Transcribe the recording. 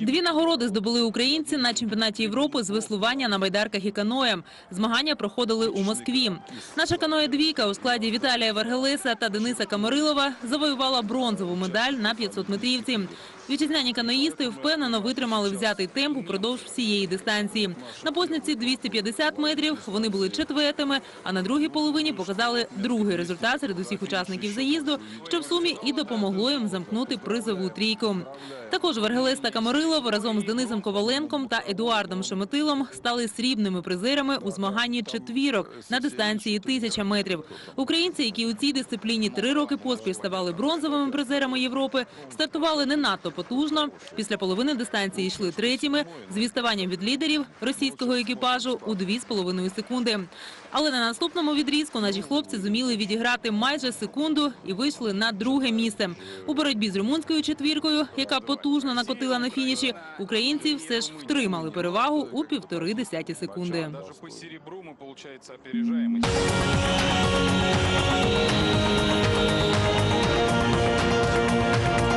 Дві нагороди здобули українці на чемпіонаті Європи з веслування на байдарках і каноєм. Змагання проходили у Москві. Наша каноє двійка у складі Віталія Варгелеса та Дениса Камарилова завоювала бронзову медаль на 500 метрівці. Вітчизняні каноїсти впевнено витримали взятий темп упродовж всієї дистанції. На познаці 250 метрів вони були четвертими, а на другій половині показали другий результат серед усіх учасників заїзду, що в сумі і допомогло їм замкнути призову трійку. Також Вергелес та Камарилов разом з Денисом Коваленком та Едуардом Шеметилом стали срібними призерами у змаганні четвірок на дистанції тисяча метрів. Українці, які у цій дисципліні три роки поспіль ставали бронзовими призерами Європи, стартували не надто потужно. Після половини дистанції йшли третіми з відставанням від лідерів російського екіпажу у 2,5 секунди. Але на наступному відрізку наші хлопці зуміли відіграти майже секунду і вийшли на друге місце. У боротьбі з румунською четвіркою, яка потужно накотила на фініші, українці все ж втримали перевагу у півтори десяті секунди.